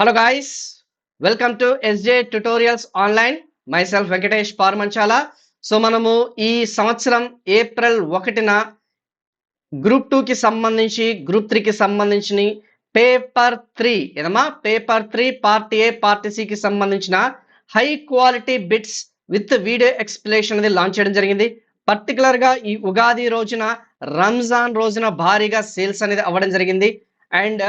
Hello guys welcome to SJ tutorials online myself Venkatesh Parmanchala so మనము ఈ సంవత్సరం April ఒకటిన గ్రూప్ టూకి సంబంధించి గ్రూప్ త్రీకి సంబంధించిన పేపర్ త్రీ ఏదమ్మా? Paper three part A part సికి సంబంధించిన high quality bits with video explanation అనేది లాంచ్ చేయడం జరిగింది. పర్టికులర్గా ఈ ఉగాది రోజున రంజాన్ రోజున భారీగా సేల్స్ అనేది అవ్వడం జరిగింది. అండ్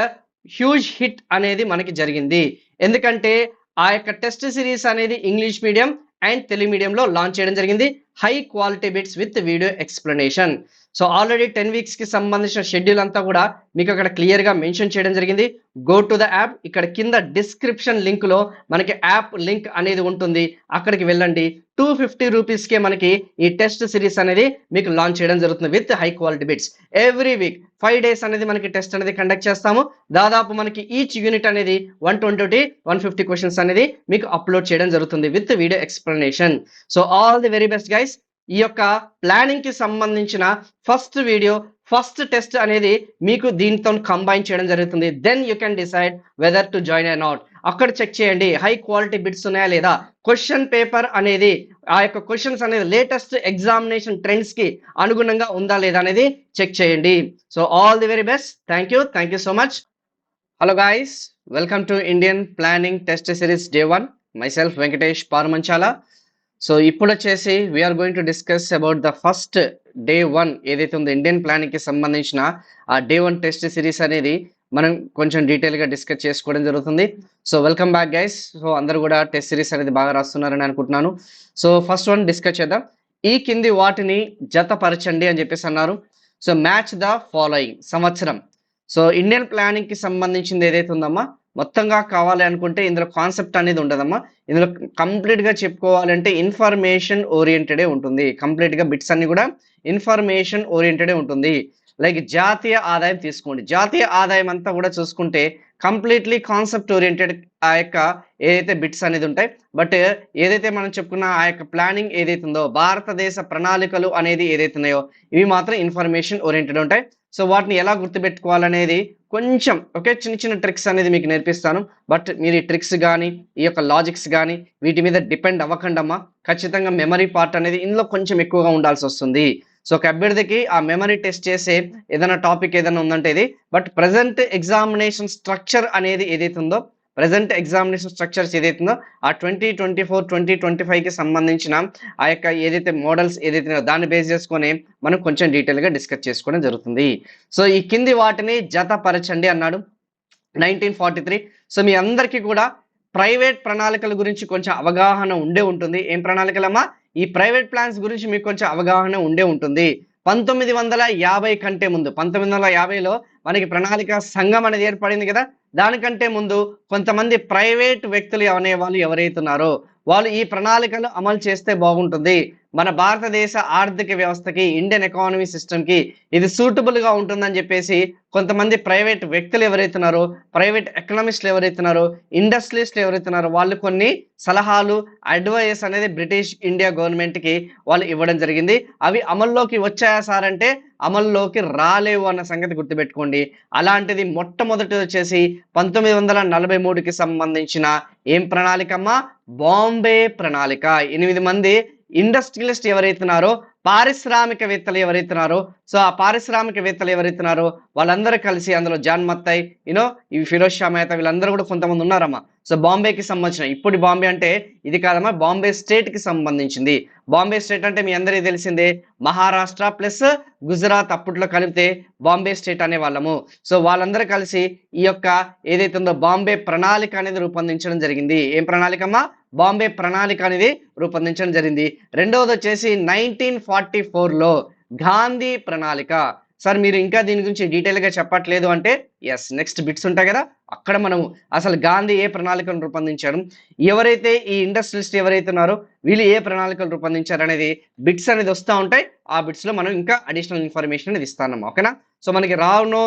హ్యూజ్ హిట్ అనేది మనకి జరిగింది. ఎందుకంటే ఆ యొక్క టెస్ట్ సిరీస్ అనేది ఇంగ్లీష్ మీడియం అండ్ తెలుగు మీడియంలో లాంచ్ చేయడం జరిగింది. High quality bits with video explanation so already ten వీక్స్కి సంబంధించిన షెడ్యూల్ అంతా కూడా మీకు అక్కడ క్లియర్గా మెన్షన్ చేయడం జరిగింది. గో టు ద యాప్ ఇక్కడ కింద డిస్క్రిప్షన్ లింక్లో మనకి యాప్ లింక్ అనేది ఉంటుంది. అక్కడికి వెళ్ళండి. టూ ఫిఫ్టీ రూపీస్ కే మనకి ఈ టెస్ట్ సిరీస్ అనేది మీకు లాంచ్ చేయడం జరుగుతుంది with high quality bits every week five days అనేది మనకి టెస్ట్ అనేది కండక్ట్ చేస్తాము. దాదాపు మనకి ఈచ్ యూనిట్ అనేది one twenty one fifty questions అనేది మీకు అప్లోడ్ చేయడం జరుగుతుంది with video explanation so all the very best guys ఈ యొక్క ప్లానింగ్కి సంబంధించిన ఫస్ట్ వీడియో ఫస్ట్ టెస్ట్ అనేది మీకు దీంతో కంబైన్ చేయడం జరుగుతుంది. Then you can decide whether to join and not అక్కడ చెక్ చేయండి హై క్వాలిటీ బిట్స్ ఉన్నాయా లేదా? క్వశ్చన్ పేపర్ అనేది ఆ యొక్క క్వశ్చన్స్ అనేది లేటెస్ట్ ఎగ్జామినేషన్ ట్రెండ్స్కి అనుగుణంగా ఉందా లేదా అనేది చెక్ చేయండి. So all the very best thank you thank you so much hello guys welcome to Indian planning test series day one myself Venkatesh Parumanchala so ఇప్పుడు వచ్చేసి we're going to discuss about the first day one ఏదైతే ఉందో Indian ప్లానింగ్కి సంబంధించిన ఆ day one test series అనేది మనం కొంచెం డీటెయిల్గా డిస్కస్ చేసుకోవడం జరుగుతుంది. So welcome back guys so అందరూ కూడా టెస్ట్ సిరీస్ అనేది బాగా రాస్తున్నారని అనుకుంటున్నాను. సో ఫస్ట్ వన్ డిస్కస్ చేద్దాం. ఈ కింది వాటిని జతపరచండి అని చెప్పేసి అన్నారు. సో మ్యాచ్ ద ఫాలోయింగ్ సంవత్సరం. సో ఇండియన్ ప్లానింగ్కి సంబంధించింది ఏదైతే ఉందమ్మా మొత్తంగా కావాలి అనుకుంటే ఇందులో కాన్సెప్ట్ అనేది ఉండదమ్మా. ఇందులో కంప్లీట్గా చెప్పుకోవాలంటే ఇన్ఫర్మేషన్ ఓరియంటెడే ఉంటుంది. కంప్లీట్గా బిట్స్ అన్ని కూడా ఇన్ఫర్మేషన్ ఓరియంటెడే ఉంటుంది. లైక్ జాతీయ ఆదాయం తీసుకోండి. జాతీయ ఆదాయం అంతా కూడా చూసుకుంటే కంప్లీట్లీ కాన్సెప్ట్ ఓరియంటెడ్ ఆ యొక్క ఏదైతే బిట్స్ అనేది ఉంటాయి బట్ ఏదైతే మనం చెప్పుకున్న ఆ యొక్క ప్లానింగ్ ఏదైతే ఉందో భారతదేశ ప్రణాళికలు అనేది ఏదైతే ఉన్నాయో ఇవి మాత్రం ఇన్ఫర్మేషన్ ఓరియంటెడ్ ఉంటాయి. సో వాటిని ఎలా గుర్తుపెట్టుకోవాలనేది కొంచెం ఓకే చిన్న చిన్న ట్రిక్స్ అనేది మీకు నేర్పిస్తాను. బట్ మీరు ఈ ట్రిక్స్ కానీ ఈ యొక్క లాజిక్స్ కానీ వీటి మీద డిపెండ్ అవ్వకండమ్మా. ఖచ్చితంగా మెమరీ పార్ట్ అనేది ఇందులో కొంచెం ఎక్కువగా ఉండాల్సి వస్తుంది. సో ఒక అభ్యర్థికి ఆ మెమరీ టెస్ట్ చేసే ఏదైనా టాపిక్ ఏదైనా ఉందంటే ఇది. బట్ ప్రజెంట్ ఎగ్జామినేషన్ స్ట్రక్చర్ అనేది ఏదైతే ఉందో ప్రజెంట్ ఎగ్జామినేషన్ స్ట్రక్చర్స్ ఏదైతుందో ఆ twenty twenty four twenty twenty ఫైవ్కి సంబంధించిన ఆ యొక్క ఏదైతే మోడల్స్ ఏదైతే దాన్ని బేస్ చేసుకొని మనం కొంచెం డీటెయిల్గా డిస్కస్ చేసుకోవడం జరుగుతుంది. సో ఈ కింది వాటిని జతపరచండి అన్నాడు. నైన్టీన్ ఫార్టీ త్రీ సో మీ అందరికీ కూడా ప్రైవేట్ ప్రణాళికల గురించి కొంచెం అవగాహన ఉండే ఉంటుంది. ఏం ప్రణాళికలమ్మా? ఈ ప్రైవేట్ ప్లాన్స్ గురించి మీకు కొంచెం అవగాహన ఉండే ఉంటుంది. పంతొమ్మిది వందల యాభై కంటే ముందు పంతొమ్మిది వందల యాభైలో మనకి ప్రణాళిక సంఘం అనేది ఏర్పడింది కదా? దానికంటే ముందు కొంతమంది ప్రైవేట్ వ్యక్తులు అనేవాళ్ళు ఎవరైతున్నారో వాళ్ళు ఈ ప్రణాళికలు అమలు చేస్తే బాగుంటుంది. మన భారతదేశ ఆర్థిక వ్యవస్థకి ఇండియన్ ఎకానమీ సిస్టమ్కి ఇది సూటబుల్గా ఉంటుందని చెప్పేసి కొంతమంది ప్రైవేట్ వ్యక్తులు ఎవరైతున్నారో ప్రైవేట్ ఎకనామిస్టులు ఎవరైతున్నారో ఇండస్ట్రియలిస్టులు ఎవరైతున్నారో వాళ్ళు కొన్ని సలహాలు అడ్వైస్ అనేది బ్రిటిష్ ఇండియా గవర్నమెంట్కి వాళ్ళు ఇవ్వడం జరిగింది. అవి అమల్లోకి వచ్చాయా సార్ అంటే అమల్లోకి రాలేవు అన్న సంగతి గుర్తుపెట్టుకోండి. అలాంటిది మొట్టమొదటి వచ్చేసి పంతొమ్మిది వందల నలభై మూడుకి సంబంధించిన ఏం ప్రణాళికమ్మా? బాంబే ప్రణాళిక. ఎనిమిది మంది ఇండస్ట్రియలిస్ట్ ఎవరైతున్నారో పారిశ్రామికవేత్తలు ఎవరైతున్నారో సో ఆ పారిశ్రామికవేత్తలు ఎవరైతున్నారో వాళ్ళందరూ కలిసి అందులో జాన్ మత్తయ్ యూనో ఈ ఫిరోజ్ షా మేత వీళ్ళందరూ కూడా కొంతమంది ఉన్నారమ్మా. సో బాంబేకి సంబంధించిన ఇప్పుడు బాంబే అంటే ఇది కాదమ్మా బాంబే స్టేట్కి సంబంధించింది. బాంబే స్టేట్ అంటే మీ అందరికీ తెలిసిందే మహారాష్ట్ర ప్లస్ గుజరాత్ అప్పట్లో కలిపితే బాంబే స్టేట్ అనే వాళ్ళము సో వాళ్ళందరూ కలిసి ఈ యొక్క ఏదైతే ఉందో బాంబే ప్రణాళిక అనేది రూపొందించడం జరిగింది. ఏం ప్రణాళికమ్మా? బాంబే ప్రణాళిక అనేది రూపొందించడం జరిగింది. రెండవది వచ్చేసి నైన్టీన్ ఫార్టీ ఫోర్లో గాంధీ ప్రణాళిక. సార్ మీరు ఇంకా దీని గురించి డీటెయిల్గా చెప్పట్లేదు అంటే ఎస్ నెక్స్ట్ బిట్స్ ఉంటాయి కదా అక్కడ మనము అసలు గాంధీ ఏ ప్రణాళికను రూపొందించారు ఎవరైతే ఈ ఇండస్ట్రియలిస్ట్ ఎవరైతే ఉన్నారో వీళ్ళు ఏ ప్రణాళికలు రూపొందించారు అనేది బిట్స్ అనేది వస్తూ ఉంటాయి. ఆ బిట్స్లో మనం ఇంకా అడిషనల్ ఇన్ఫర్మేషన్ అనేది ఇస్తానమ్మా ఓకేనా? సో మనకి రావునో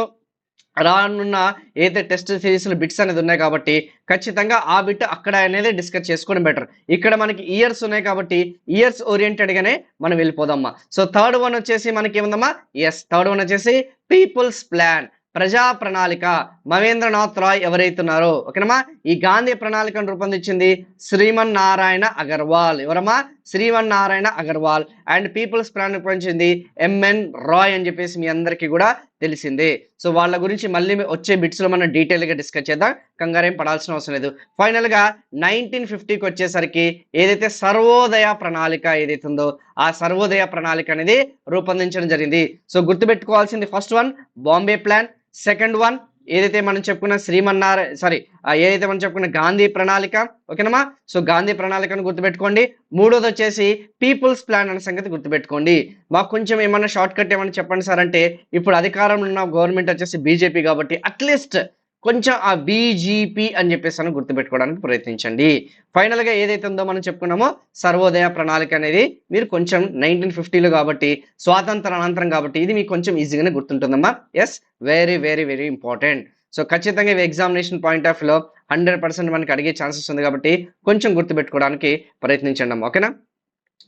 రానున్న ఏదైతే టెస్ట్ సిరీస్ బిట్స్ అనేది ఉన్నాయి కాబట్టి ఖచ్చితంగా ఆ బిట్ అక్కడ అనేది డిస్కస్ చేసుకోవడం బెటర్ ఇక్కడ మనకి ఇయర్స్ ఉన్నాయి కాబట్టి ఇయర్స్ ఓరియంటెడ్గానే మనం వెళ్ళిపోదామా? సో థర్డ్ వన్ వచ్చేసి మనకి ఏముందమ్మా? ఎస్ థర్డ్ వన్ వచ్చేసి పీపుల్స్ ప్లాన్ ప్రజా ప్రణాళిక. మహేంద్రనాథ్ రాయ్ ఎవరైతున్నారో ఓకేనమ్మా ఈ గాంధీ ప్రణాళికను రూపొందించింది శ్రీమన్ నారాయణ అగర్వాల్. ఎవరమ్మా? Shriman Narayan Agarwal. And people's plan పంచింది MN Roy అని చెప్పేసి మీ అందరికీ కూడా తెలిసిందే. సో వాళ్ళ గురించి మళ్ళీ వచ్చే బిట్స్లో మనం డీటెయిల్గా డిస్కస్ చేద్దాం. కంగారేం పడాల్సిన అవసరం లేదు. ఫైనల్గా నైన్టీన్ ఫిఫ్టీకి వచ్చేసరికి ఏదైతే సర్వోదయ ప్రణాళిక ఏదైతే ఉందో ఆ సర్వోదయ ప్రణాళిక అనేది రూపొందించడం జరిగింది. సో గుర్తుపెట్టుకోవాల్సింది first one Bombay plan second one ఏదైతే మనం చెప్పుకున్న శ్రీమన్నార సారీ ఏదైతే మనం చెప్పుకున్న గాంధీ ప్రణాళిక ఓకేనమ్మా? సో గాంధీ ప్రణాళికను గుర్తుపెట్టుకోండి. మూడోది వచ్చేసి పీపుల్స్ ప్లాన్ అనే సంగతి గుర్తుపెట్టుకోండి. మాకు కొంచెం ఏమన్నా షార్ట్ కట్ ఏమన్నా చెప్పండి సార్ అంటే ఇప్పుడు అధికారంలో ఉన్న గవర్నమెంట్ వచ్చేసి బీజేపీ కాబట్టి అట్లీస్ట్ కొంచెం ఆ బీజీపీ అని చెప్పేసి అని గుర్తుపెట్టుకోవడానికి ప్రయత్నించండి. ఫైనల్గా ఏదైతే ఉందో మనం చెప్పుకున్నామో సర్వోదయ ప్రణాళిక అనేది మీరు కొంచెం నైన్టీన్ ఫిఫ్టీలో కాబట్టి స్వాతంత్ర అనంతరం కాబట్టి ఇది మీకు కొంచెం ఈజీగానే గుర్తుంటుందమ్మా. Yes very very very important so ఖచ్చితంగా ఇవి ఎగ్జామినేషన్ పాయింట్ ఆఫ్లో హండ్రెడ్ పర్సెంట్ మనకి అడిగే ఛాన్సెస్ ఉంది కాబట్టి కొంచెం గుర్తుపెట్టుకోవడానికి ప్రయత్నించండి అమ్మా. ఓకేనా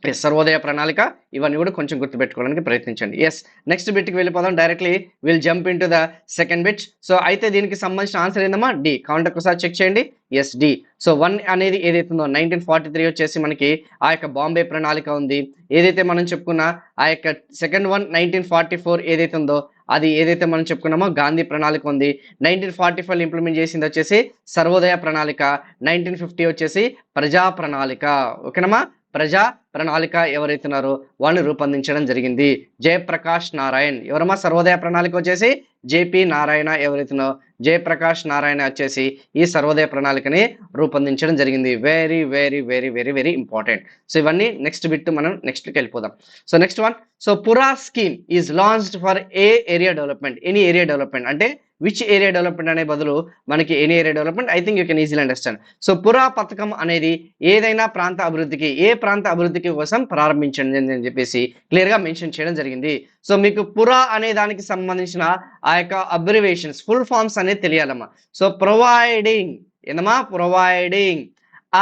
ఎస్ సర్వోదయ ప్రణాళిక ఇవన్నీ కూడా కొంచెం గుర్తుపెట్టుకోవడానికి ప్రయత్నించండి. ఎస్ నెక్స్ట్ బిట్కి వెళ్ళిపోదాం directly will jump into the second bit so అయితే దీనికి సంబంధించిన ఆన్సర్ ఏందమ్మా? డి కౌంట్ ఒకసారి చెక్ చేయండి. ఎస్ డి సో వన్ అనేది ఏదైతుందో నైన్టీన్ ఫార్టీ త్రీ వచ్చేసి మనకి ఆ యొక్క బాంబే ప్రణాళిక ఉంది. ఏదైతే మనం చెప్పుకున్న ఆ యొక్క second one nineteen forty four ఏదైతే ఉందో అది ఏదైతే మనం చెప్పుకున్నామో గాంధీ ప్రణాళిక ఉంది. నైన్టీన్ ఫార్టీ ఫైవ్ ఇంప్లిమెంట్ చేసింది వచ్చేసి సర్వోదయ ప్రణాళిక. నైన్టీన్ ఫిఫ్టీ వచ్చేసి ప్రజా ప్రణాళిక. ఓకేనమ్మా? ప్రజా ప్రణాళిక ఎవరైతే ఉన్నారో వాళ్ళని రూపొందించడం జరిగింది. జయప్రకాష్ నారాయణ్. ఎవరమ్మా? సర్వోదయ ప్రణాళిక వచ్చేసి జేపీ నారాయణ ఎవరైతే జయప్రకాష్ నారాయణ వచ్చేసి ఈ సర్వోదయ ప్రణాళికని రూపొందించడం జరిగింది. Very very very very very important so ఇవన్నీ నెక్స్ట్ బిట్ మనం నెక్స్ట్కి వెళ్ళిపోదాం. So next one so PURA scheme is launched for a area development any area development అంటే విచ్ ఏరియా డెవలప్మెంట్ అనే బదులు మనకి any area development I think you can easily understand so PURA పథకం అనేది ఏదైనా ప్రాంత అభివృద్ధికి ఏ ప్రాంత అభివృద్ధికి కోసం ప్రారంభించండి అని చెప్పేసి క్లియర్గా మెన్షన్ చేయడం జరిగింది. సో మీకు పురా అనే దానికి సంబంధించిన ఆ యొక్క అబ్రివేషన్స్ ఫుల్ ఫామ్స్ అనేది తెలియాలమ్మా. సో ప్రొవైడింగ్ ఏందమ్మా? Providing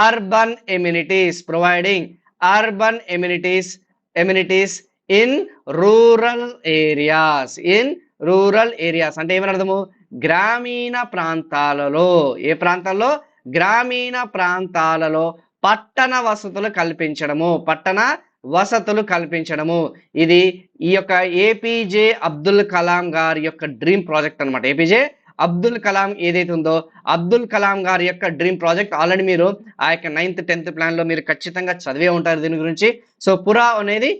urban amenities providing urban amenities amenities in rural areas in rural areas అంటే ఏమని అర్థము? గ్రామీణ ప్రాంతాలలో. ఏ ప్రాంతాల్లో? గ్రామీణ ప్రాంతాలలో పట్టణ వసతులు కల్పించడము. పట్టణ వసతులు కల్పించడము. ఇది ఈ యొక్క ఏపీజే అబ్దుల్ కలాం గారి యొక్క డ్రీమ్ ప్రాజెక్ట్ అనమాట ఏపీజే అబ్దుల్ కలాం ఏదైతే ఉందో అబ్దుల్ కలాం గారి యొక్క డ్రీమ్ ప్రాజెక్ట్ ఆల్రెడీ మీరు ఆ యొక్క నైన్త్ టెన్త్ ప్లాన్లో మీరు ఖచ్చితంగా చదివే ఉంటారు దీని గురించి. సో పురా అనేది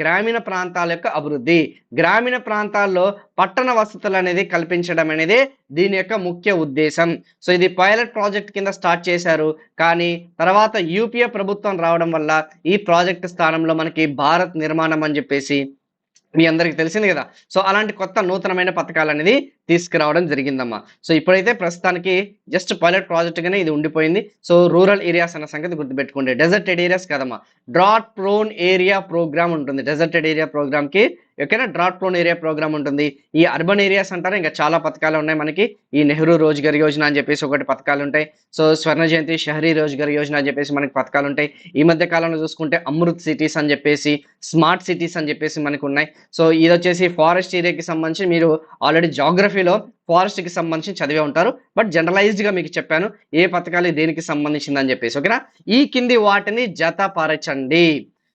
గ్రామీణ ప్రాంతాల యొక్క అభివృద్ధి. గ్రామీణ ప్రాంతాల్లో పట్టణ వసతులు అనేది కల్పించడం అనేది దీని యొక్క ముఖ్య ఉద్దేశం. సో ఇది పైలట్ ప్రాజెక్ట్ కింద స్టార్ట్ చేశారు. కానీ తర్వాత యూపీఏ ప్రభుత్వం రావడం వల్ల ఈ ప్రాజెక్ట్ స్థానంలో మనకి భారత్ నిర్మాణం అని చెప్పేసి మీ అందరికి తెలిసింది కదా? సో అలాంటి కొత్త నూతనమైన పథకాలు అనేది తీసుకురావడం జరిగిందమ్మా. సో ఇప్పుడైతే ప్రస్తుతానికి జస్ట్ పైలట్ ప్రాజెక్ట్గానే ఇది ఉండిపోయింది. సో రూరల్ ఏరియాస్ అన్న సంగతి గుర్తుపెట్టుకోండి. డెజర్టెడ్ ఏరియాస్ కదమ్మా. డ్రాట్ ప్రోన్ ఏరియా ప్రోగ్రామ్ ఉంటుంది. డెజర్టెడ్ ఏరియా ప్రోగ్రామ్కి ఓకేనా? డ్రాట్ ప్లోన్ ఏరియా ప్రోగ్రామ్ ఉంటుంది. ఈ అర్బన్ ఏరియాస్ అంటారా? ఇంకా చాలా పథకాలు ఉన్నాయి మనకి. ఈ నెహ్రూ రోజ్గర్ యోజన అని చెప్పేసి ఒకటి పథకాలు ఉంటాయి. సో స్వర్ణ జయంతి షహరీ రోజ్గర్ యోజన అని చెప్పేసి మనకి పథకాలు ఉంటాయి. ఈ మధ్య కాలంలో చూసుకుంటే అమృత్ సిటీస్ అని చెప్పేసి స్మార్ట్ సిటీస్ అని చెప్పేసి మనకు ఉన్నాయి. సో ఇది వచ్చేసి ఫారెస్ట్ ఏరియాకి సంబంధించి మీరు ఆల్రెడీ జాగ్రఫీలో ఫారెస్ట్కి సంబంధించి చదివే ఉంటారు. బట్ జనరలైజ్డ్గా మీకు చెప్పాను. ఏ పథకాలు దేనికి సంబంధించిందని చెప్పేసి ఓకేనా? ఈ కింది వాటిని జతపరచండి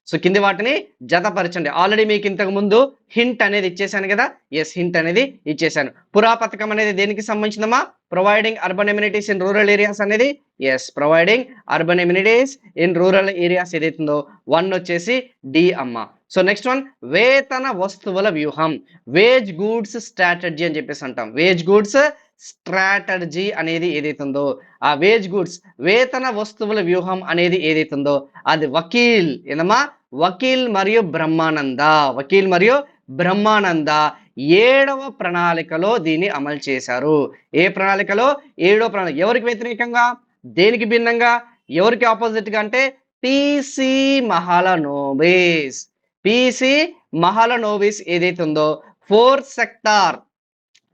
సో కింది వాటిని జతపరచండి. ఆల్రెడీ మీకు ఇంతకు ముందు హింట్ అనేది ఇచ్చేసాను కదా? ఎస్ హింట్ అనేది ఇచ్చేసాను పురా పథకం అనేది దేనికి సంబంధించిందమ్మా? Providing urban amenities in rural areas అనేది? Yes providing urban amenities in rural areas ఏదైతుందో? వన్ వచ్చేసి డి అమ్మ. సో నెక్స్ట్ వన్ వేతన వస్తువుల వ్యూహం. వేజ్ గూడ్స్ స్ట్రాటజీ అని చెప్పేసి అంటాం. వేజ్ గూడ్స్ స్ట్రాటజీ అనేది ఏదైతుందో? ఆ వేజ్ గుడ్స్ వేతన వస్తువుల వ్యూహం అనేది ఏదైతుందో? అది వకీల్. ఏదమ్మా? వకీల్ మరియు బ్రహ్మానంద. వకీల్ మరియు బ్రహ్మానంద ఏడవ ప్రణాళికలో దీన్ని అమలు చేశారు. ఏ ప్రణాళికలో? ఏడవ ప్రణాళిక. ఎవరికి వ్యతిరేకంగా? దేనికి భిన్నంగా? ఎవరికి ఆపోజిట్గా అంటే పిసి మహాలనోబిస్. పిసి మహాలనోబిస్ ఏదైతే ఉందో ఫోర్ సెక్టార్.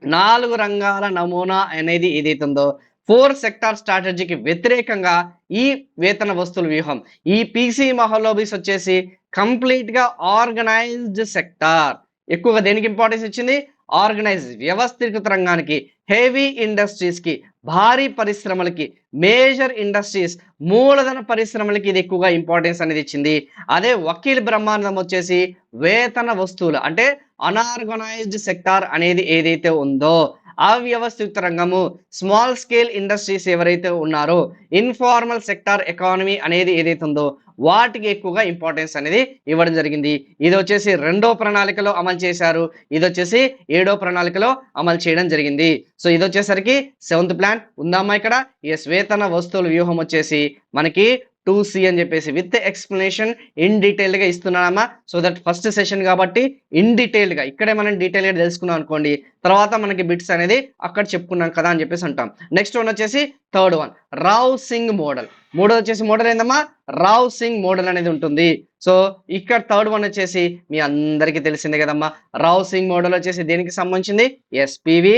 నాలుగు రంగాల నమూనా అనేది ఏదైతే ఉందో ఫోర్ సెక్టార్ స్ట్రాటజీకి వ్యతిరేకంగా ఈ వేతన వస్తువుల వ్యూహం. ఈ పీసీ మహలోబీస్ వచ్చేసి కంప్లీట్గా ఆర్గనైజ్డ్ సెక్టార్. ఎక్కువగా దేనికి ఇంపార్టెన్స్ ఇచ్చింది? ఆర్గనైజ్ వ్యవస్థీకృత రంగానికి హెవీ ఇండస్ట్రీస్కి భారీ పరిశ్రమలకి మేజర్ ఇండస్ట్రీస్ మూలధన పరిశ్రమలకి ఇది ఎక్కువగా ఇంపార్టెన్స్ అనేది ఇచ్చింది. అదే వకీల్ బ్రహ్మాండం వచ్చేసి వేతన వస్తువులు అంటే అనార్గనైజ్డ్ సెక్టార్ అనేది ఏదైతే ఉందో అవ్యవస్థిత రంగము స్మాల్ స్కేల్ ఇండస్ట్రీస్ ఎవరైతే ఉన్నారో ఇన్ఫార్మల్ సెక్టార్ ఎకానమీ అనేది ఏదైతే ఉందో వాటికి ఎక్కువగా ఇంపార్టెన్స్ అనేది ఇవ్వడం జరిగింది. ఇది వచ్చేసి రెండో ప్రణాళికలో అమలు చేశారు. ఇది వచ్చేసి ఏడో ప్రణాళికలో అమలు చేయడం జరిగింది. సో ఇది వచ్చేసరికి సెవెంత్ ప్లాన్ ఉందామా ఇక్కడ? ఎస్ వేతన వస్తువుల వ్యూహం వచ్చేసి మనకి టూ సి అని చెప్పేసి విత్ ఎక్స్ప్లెనేషన్ ఇన్ డీటెయిల్గా ఇస్తున్నానమ్మా సో దట్ ఫస్ట్ సెషన్ కాబట్టి ఇన్ డీటెయిల్గా ఇక్కడే మనం డీటెయిల్గా తెలుసుకున్నాం అనుకోండి తర్వాత మనకి బిట్స్ అనేది అక్కడ చెప్పుకున్నాం కదా అని చెప్పేసి అంటాం. నెక్స్ట్ వన్ వచ్చేసి third one Rao Singh model మూడో వచ్చేసి మోడల్ ఏందమ్మా? రావ్ సింగ్ మోడల్ అనేది ఉంటుంది. సో ఇక్కడ థర్డ్ వన్ వచ్చేసి మీ అందరికీ తెలిసిందే కదమ్మా. రావ్ సింగ్ మోడల్ వచ్చేసి దేనికి సంబంధించింది? ఎస్పీవి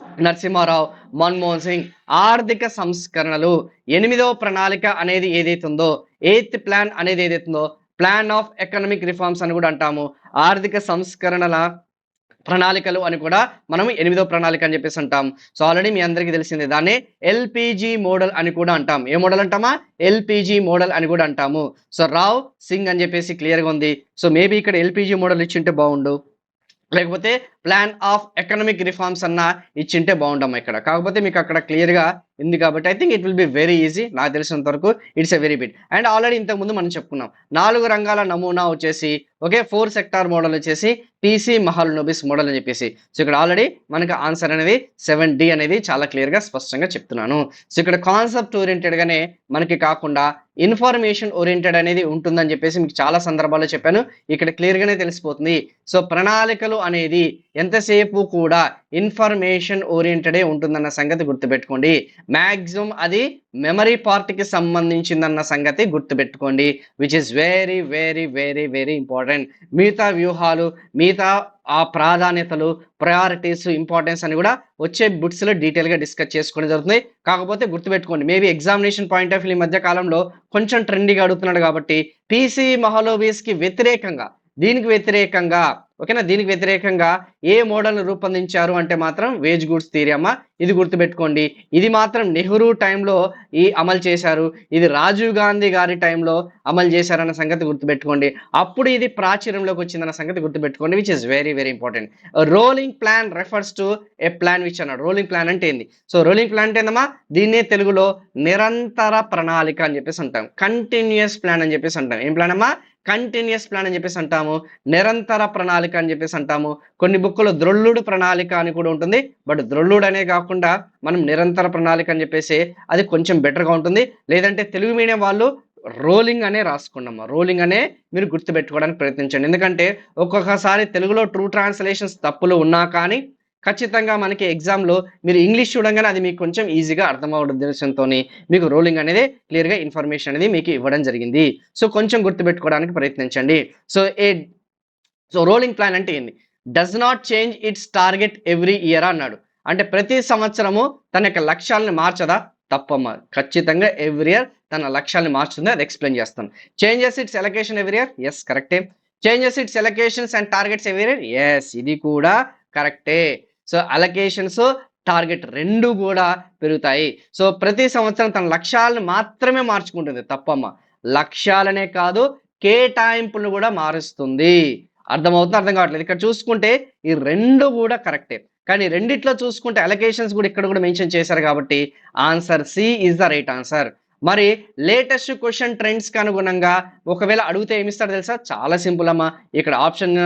నరసింహారావు మన్మోహన్ సింగ్ ఆర్థిక సంస్కరణలు ఎనిమిదవ ప్రణాళిక అనేది ఏదైతే ఉందో ఎయిత్ ప్లాన్ అనేది ఏదైతే ఉందో ప్లాన్ ఆఫ్ ఎకనామిక్ రిఫార్మ్స్ అని కూడా అంటాము. ఆర్థిక సంస్కరణల ప్రణాళికలు అని కూడా మనం ఎనిమిదో ప్రణాళిక అని చెప్పేసి అంటాం. సో ఆల్రెడీ మీ అందరికీ తెలిసిందే దాన్ని ఎల్పిజి మోడల్ అని కూడా అంటాం. ఏ మోడల్ అంటామా? ఎల్పిజి మోడల్ అని కూడా అంటాము. సో రావ్ సింగ్ అని చెప్పేసి క్లియర్గా ఉంది. సో మేబీ ఇక్కడ ఎల్పిజి మోడల్ ఇచ్చింటే బాగుండు. లేకపోతే ప్లాన్ ఆఫ్ ఎకనామిక్ రిఫార్మ్స్ అన్న ఇచ్చింటే బాగుండమ్మా ఇక్కడ. కాకపోతే మీకు అక్కడ క్లియర్గా ఉంది కాబట్టి I think it will be very easy నాకు తెలిసినంత వరకు it's a very bit and already ఇంతకు ముందు మనం చెప్పుకున్నాం. నాలుగు రంగాల నమూనా వచ్చేసి ఓకే ఫోర్ సెక్టార్ మోడల్ వచ్చేసి టీసీ మహల్ నోబిస్ మోడల్ అని చెప్పేసి. సో ఇక్కడ ఆల్రెడీ మనకి ఆన్సర్ అనేది సెవెన్ డి అనేది చాలా క్లియర్గా స్పష్టంగా చెప్తున్నాను. సో ఇక్కడ కాన్సెప్ట్ ఓరియంటెడ్గానే మనకి కాకుండా ఇన్ఫర్మేషన్ ఓరియంటెడ్ అనేది ఉంటుందని చెప్పేసి మీకు చాలా సందర్భాల్లో చెప్పాను. ఇక్కడ క్లియర్గానే తెలిసిపోతుంది. సో ప్రణాళికలు అనేది ఎంతసేపు కూడా ఇన్ఫర్మేషన్ ఓరియంటెడే ఉంటుందన్న సంగతి గుర్తుపెట్టుకోండి. మ్యాక్సిమం అది మెమరీ పార్ట్కి సంబంధించిందన్న సంగతి గుర్తుపెట్టుకోండి. Which is very very very very important మిగతా వ్యూహాలు మిగతా ఆ ప్రాధాన్యతలు ప్రయారిటీస్ ఇంపార్టెన్స్ అని కూడా వచ్చే బుక్స్ డీటెయిల్గా డిస్కస్ చేసుకోవడం జరుగుతుంది. కాకపోతే గుర్తుపెట్టుకోండి maybe examination point of view ఈ మధ్య కాలంలో కొంచెం ట్రెండీగా అడుగుతున్నాడు కాబట్టి పీసీ మహలోబీస్కి వ్యతిరేకంగా దీనికి వ్యతిరేకంగా ఓకేనా? దీనికి వ్యతిరేకంగా ఏ మోడల్ రూపొందించారు అంటే మాత్రం వేజ్ గుడ్స్ థియరీ అమ్మ ఇది గుర్తుపెట్టుకోండి. ఇది మాత్రం నెహ్రూ టైంలో ఈ అమలు చేశారు. ఇది రాజీవ్ గాంధీ గారి టైంలో అమలు చేశారన్న సంగతి గుర్తుపెట్టుకోండి. అప్పుడు ఇది ప్రాచుర్యంలోకి వచ్చిందన్న సంగతి గుర్తుపెట్టుకోండి which is very very important rolling plan refers to a plan which అన్నాడు. రోలింగ్ ప్లాన్ అంటే ఏంది? సో రోలింగ్ ప్లాన్ అంటే ఏందమ్మా? దీన్నే తెలుగులో నిరంతర ప్రణాళిక అని చెప్పేసి అంటాం. కంటిన్యూస్ ప్లాన్ అని చెప్పేసి అంటాం. ఏం ప్లాన్ అమ్మా? కంటిన్యూస్ ప్లాన్ అని చెప్పేసి అంటాము. నిరంతర ప్రణాళిక అని చెప్పేసి అంటాము. కొన్ని బుక్కులు ద్రొల్లుడు ప్రణాళిక అని కూడా ఉంటుంది. బట్ ద్రొల్లుడు అనే కాకుండా మనం నిరంతర ప్రణాళిక అని చెప్పేసి అది కొంచెం బెటర్గా ఉంటుంది. లేదంటే తెలుగు మీడియం వాళ్ళు రోలింగ్ అనే రాసుకున్నాము. రోలింగ్ అనే మీరు గుర్తుపెట్టుకోవడానికి ప్రయత్నించండి. ఎందుకంటే ఒక్కొక్కసారి తెలుగులో ట్రూ ట్రాన్స్లేషన్స్ తప్పులు ఉన్నా కానీ ఖచ్చితంగా మనకి ఎగ్జామ్లో మీరు ఇంగ్లీష్ చూడంగానే అది మీకు కొంచెం ఈజీగా అర్థమవడం ఉద్దేశంతో మీకు రోలింగ్ అనేది క్లియర్గా ఇన్ఫర్మేషన్ అనేది మీకు ఇవ్వడం జరిగింది. సో కొంచెం గుర్తుపెట్టుకోవడానికి ప్రయత్నించండి. So A so rolling plan అంటే ఏంది? Does not change its target every year అన్నాడు. అంటే ప్రతి సంవత్సరము తన యొక్క లక్ష్యాలను మార్చదా? తప్పమ్మ. ఖచ్చితంగా ఎవ్రీ ఇయర్ తన లక్ష్యాలను మార్చుతుంది అది ఎక్స్ప్లెయిన్ చేస్తాను. Changes its allocation every year yes కరెక్టే changes its allocations and targets every year yes ఇది కూడా కరెక్టే సో అలకేషన్స్ టార్గెట్ రెండు కూడా పెరుగుతాయి. సో ప్రతి సంవత్సరం తన లక్ష్యాలను మాత్రమే మార్చుకుంటుంది తప్పమ్మ. లక్ష్యాలనే కాదు కేటాయింపులను కూడా మారుస్తుంది. అర్థమవుతుంది అర్థం కావట్లేదు? ఇక్కడ చూసుకుంటే ఈ రెండు కూడా కరెక్టే. కానీ రెండిట్లో చూసుకుంటే అలకేషన్స్ కూడా ఇక్కడ కూడా మెన్షన్ చేశారు కాబట్టి answer C is the right answer మరి లేటెస్ట్ క్వశ్చన్ ట్రెండ్స్కి అనుగుణంగా ఒకవేళ అడిగితే ఏమిస్తాడు తెలుసా? చాలా సింపుల్ అమ్మా. ఇక్కడ ఆప్షన్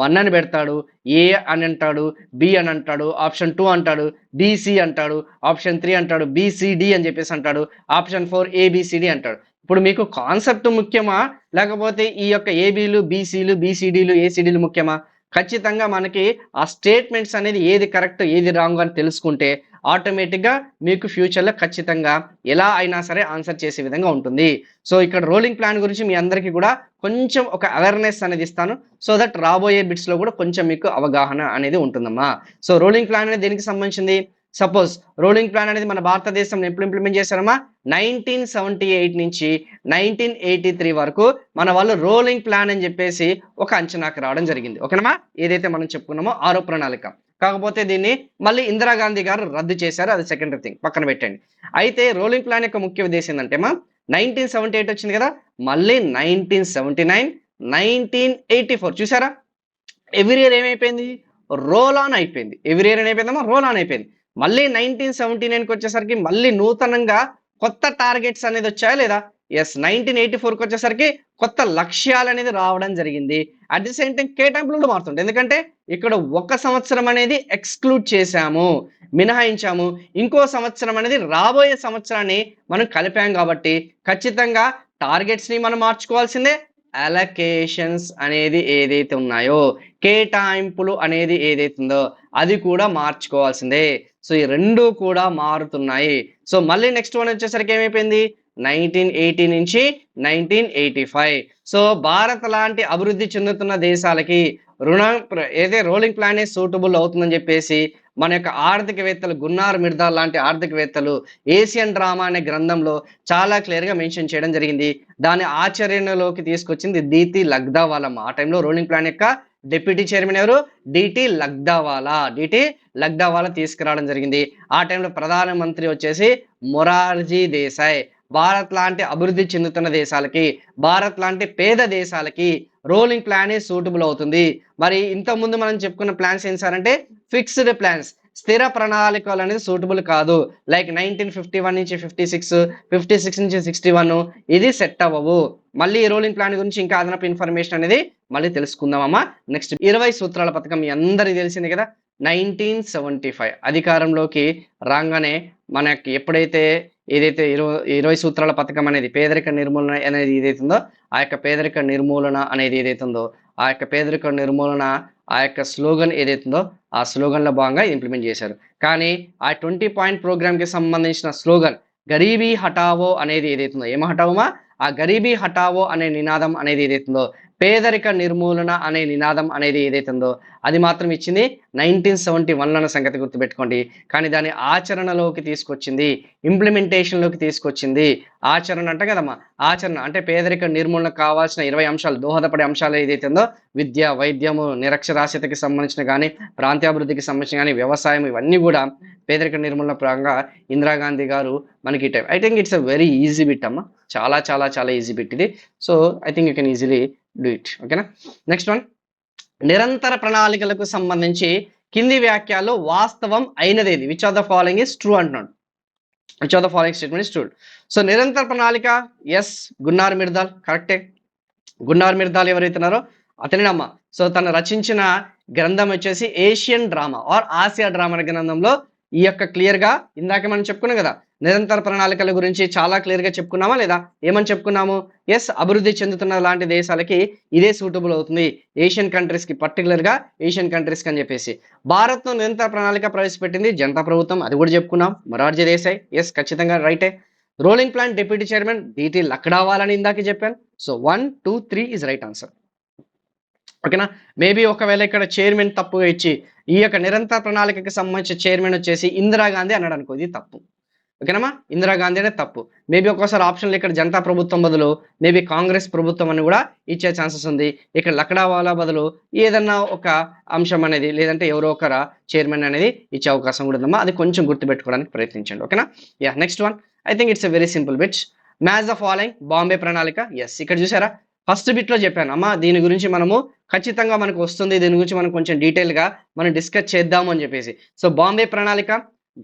వన్ అని పెడతాడు ఏ అని అంటాడు బి అని అంటాడు ఆప్షన్ టూ అంటాడు బీసీ అంటాడు ఆప్షన్ త్రీ అంటాడు బీసీడి అని చెప్పేసి అంటాడు ఆప్షన్ ఫోర్ ఏబిసిడి అంటాడు. ఇప్పుడు మీకు కాన్సెప్ట్ ముఖ్యమా? లేకపోతే ఈ యొక్క ఏబీలు బీసీలు బీసీడీలు ఏసీడీలు ముఖ్యమా? ఖచ్చితంగా మనకి ఆ స్టేట్మెంట్స్ అనేది ఏది కరెక్ట్ ఏది రాంగ్ అని తెలుసుకుంటే ఆటోమేటిక్గా మీకు ఫ్యూచర్లో ఖచ్చితంగా ఎలా అయినా సరే ఆన్సర్ చేసే విధంగా ఉంటుంది. సో ఇక్కడ రోలింగ్ ప్లాన్ గురించి మీ అందరికీ కూడా కొంచెం ఒక అవేర్నెస్ అనేది ఇస్తాను. సో దట్ రాబోయే బిట్స్లో కూడా కొంచెం మీకు అవగాహన అనేది ఉంటుందమ్మా. సో రోలింగ్ ప్లాన్ అనేది దేనికి సంబంధించింది? సపోజ్ రోలింగ్ ప్లాన్ అనేది మన భారతదేశంలో ఎప్పుడు ఇంప్లిమెంట్ చేశారమ్మా? నైన్టీన్ సెవెంటీ ఎయిట్ నుంచి నైన్టీన్ ఎయిటీ త్రీ వరకు మన వాళ్ళు రోలింగ్ ప్లాన్ అని చెప్పేసి ఒక అంచనాకు రావడం జరిగింది. ఓకేనమ్మా? ఏదైతే మనం చెప్పుకున్నామో ఆరో ప్రణాళిక కాకపోతే దీన్ని మళ్ళీ ఇందిరాగాంధీ గారు రద్దు చేశారు. అది సెకండరీ థింగ్ పక్కన పెట్టండి. అయితే రోలింగ్ ప్లాన్ యొక్క ముఖ్య ఉద్దేశం ఏంటంటే మా నైన్టీన్ సెవెంటీ ఎయిట్ వచ్చింది కదా మళ్ళీ nineteen seventy nine nineteen eighty four చూసారా ఎవ్రీ ఇయర్ ఏమైపోయింది? రోల్ ఆన్ అయిపోయింది. ఎవ్రీ ఇయర్ ఏమైపోయిందమ్మా రోల్ ఆన్ అయిపోయింది. మళ్ళీ నైన్టీన్ సెవెంటీ నైన్కి వచ్చేసరికి మళ్ళీ నూతనంగా కొత్త టార్గెట్స్ అనేది వచ్చాయా లేదా? ఎస్ నైన్టీన్ ఎయిటీ ఫోర్కి వచ్చేసరికి కొత్త లక్ష్యాలు అనేది రావడం జరిగింది. అట్ ది సేమ్ టైం కేటాయింపులు కూడా మారుతుంది ఎందుకంటే ఇక్కడ ఒక సంవత్సరం అనేది ఎక్స్క్లూడ్ చేశాము మినహాయించాము. ఇంకో సంవత్సరం అనేది రాబోయే సంవత్సరాన్ని మనం కలిపాం కాబట్టి ఖచ్చితంగా టార్గెట్స్ని మనం మార్చుకోవాల్సిందే అలకేషన్స్ అనేది ఏదైతే ఉన్నాయో కేటాయింపులు అనేది ఏదైతే ఉందో అది కూడా మార్చుకోవాల్సిందే. సో ఈ రెండు కూడా మారుతున్నాయి. సో మళ్ళీ నెక్స్ట్ వన్ వచ్చేసరికి ఏమైపోయింది? నైన్టీన్ ఎయిటీ నుంచి nineteen eighty five. So Bharat లాంటి అభివృద్ధి చెందుతున్న దేశాలకి రుణం ఏదే రోలింగ్ ప్లాన్ సూటబుల్ అవుతుందని చెప్పేసి మన యొక్క ఆర్థికవేత్తలు గున్నార్ మిర్దాల్ లాంటి ఆర్థికవేత్తలు ఏషియన్ డ్రామా అనే గ్రంథంలో చాలా క్లియర్గా మెన్షన్ చేయడం జరిగింది. దాని ఆచరణలోకి తీసుకొచ్చింది దీతి లగ్దావాలమ్మ ఆ టైంలో రోలింగ్ ప్లాన్ యొక్క డిప్యూటీ చైర్మన్ ఎవరు? డిటి లగ్దావాలా? డిటి లగ్దావాలా తీసుకురావడం జరిగింది. ఆ టైంలో ప్రధానమంత్రి వచ్చేసి మొరార్జీ దేశాయ్. భారత్ లాంటి అభివృద్ధి చెందుతున్న దేశాలకి భారత్ లాంటి పేద దేశాలకి రోలింగ్ ప్లానే సూటబుల్ అవుతుంది. మరి ఇంతకుముందు మనం చెప్పుకున్న ప్లాన్స్ ఏం సార్ అంటే ఫిక్స్డ్ ప్లాన్స్ స్థిర ప్రణాళికలు అనేది సూటబుల్ కాదు. లైక్ నైన్టీన్ ఫిఫ్టీ వన్ నుంచి ఫిఫ్టీ సిక్స్ ఫిఫ్టీ సిక్స్ నుంచి సిక్స్టీ వన్ ఇది సెట్ అవ్వవు. మళ్ళీ ఈ రోలింగ్ ప్లాన్ గురించి ఇంకా అదనపు ఇన్ఫర్మేషన్ అనేది మళ్ళీ తెలుసుకుందామమ్మా నెక్స్ట్ ఇరవై సూత్రాల పథకం మీ అందరికీ తెలిసింది కదా. నైన్టీన్ సెవెంటీ ఫైవ్ అధికారంలోకి రాగానే మనకి ఎప్పుడైతే ఏదైతే ఇరవై ఇరవై సూత్రాల పథకం అనేది పేదరిక నిర్మూలన అనేది ఏదైతుందో ఆ యొక్క పేదరిక నిర్మూలన అనేది ఏదైతుందో ఆ యొక్క పేదరిక నిర్మూలన ఆ యొక్క స్లోగన్ ఏదైతుందో ఆ స్లోగన్లో భాగంగా ఇంప్లిమెంట్ చేశారు. కానీ ఆ ట్వంటీ పాయింట్ ప్రోగ్రామ్కి సంబంధించిన స్లోగన్ గరీబీ హటావో అనేది ఏదైతుందో ఏమ హటావోమా ఆ గరీబీ హటావో అనే నినాదం అనేది ఏదైతుందో పేదరిక నిర్మూలన అనే నినాదం అనేది ఏదైతే ఉందో అది మాత్రం ఇచ్చింది నైన్టీన్ సెవెంటీ వన్ అన్న సంగతి గుర్తుపెట్టుకోండి. కానీ దాని ఆచరణలోకి తీసుకొచ్చింది ఇంప్లిమెంటేషన్లోకి తీసుకొచ్చింది ఆచరణ అంటే కదమ్మా. ఆచరణ అంటే పేదరిక నిర్మూలన కావాల్సిన ఇరవై అంశాలు దోహదపడే అంశాలు ఏదైతే ఉందో విద్య వైద్యము నిరక్షరాస్యతకి సంబంధించిన కానీ ప్రాంతాభివృద్ధికి సంబంధించిన కానీ వ్యవసాయం ఇవన్నీ కూడా పేదరిక నిర్మూలన పరంగా ఇందిరాగాంధీ గారు మనకి time I think it's a very easy bit అమ్మా. చాలా చాలా చాలా ఈజీ బిట్ ఇది. So I think you can easily do it ఓకేనా నెక్స్ట్ వన్ నిరంతర ప్రణాళికలకు సంబంధించి కింది వ్యాఖ్యలు వాస్తవం అయినదేది which of the following is true అంటున్నాడు which of the following statement is true so నిరంతర ప్రణాళిక ఎస్ గున్నార్ మిర్దాల్ కరెక్టే గున్నార్ మిర్దాల్ ఎవరైతున్నారో అతనేనమ్మ సో తను రచించిన గ్రంథం వచ్చేసి Asian drama or Asia drama గ్రంథంలో ఈ యొక్క క్లియర్గా ఇందాక మనం చెప్పుకున్నాం కదా నిరంతర ప్రణాళికల గురించి చాలా క్లియర్గా చెప్పుకున్నామా లేదా? ఏమని చెప్పుకున్నాము? ఎస్ అభివృద్ధి చెందుతున్న లాంటి దేశాలకి ఇదే సూటబుల్ అవుతుంది. ఏషియన్ కంట్రీస్కి పర్టికులర్గా ఏషియన్ కంట్రీస్కి అని చెప్పేసి. భారత్ను నిరంతర ప్రణాళిక ప్రవేశపెట్టింది జనతా ప్రభుత్వం అది కూడా చెప్పుకున్నాం. మొరార్జీ దేశాయ్ ఎస్ ఖచ్చితంగా రైటే rolling plan deputy chairman DT లక్డావాలని ఇందాక చెప్పాను. So one two three is right answer ఓకేనా? మేబీ ఒకవేళ ఇక్కడ చైర్మన్ తప్పుగా ఇచ్చి ఈ యొక్క నిరంతర ప్రణాళికకి సంబంధించిన చైర్మన్ వచ్చేసి ఇందిరాగాంధీ అన్నాడు అనుకో ఇది తప్పు. ఓకేనమ్మా? ఇందిరాగాంధీ అనేది తప్పు. మేబీ ఒక్కోసారి ఆప్షన్లు ఇక్కడ జనతా ప్రభుత్వం బదులు మేబీ కాంగ్రెస్ ప్రభుత్వం అని కూడా ఇచ్చే ఛాన్సెస్ ఉంది. ఇక్కడ లక్డావాలా బదులు ఏదన్నా ఒక అంశం అనేది లేదంటే ఎవరో ఒకర చైర్మన్ అనేది ఇచ్చే అవకాశం కూడా ఉందమ్మా. అది కొంచెం గుర్తుపెట్టుకోవడానికి ప్రయత్నించండి. ఓకేనా? Yeah next one I think it's a very simple bits match the following Bombay ప్రణాళిక. ఎస్ ఇక్కడ చూసారా? ఫస్ట్ బిట్లో చెప్పాను. అమ్మా దీని గురించి మనము ఖచ్చితంగా మనకు వస్తుంది. దీని గురించి మనం కొంచెం డీటెయిల్గా మనం డిస్కస్ చేద్దాము అని చెప్పేసి. సో బాంబే ప్రణాళిక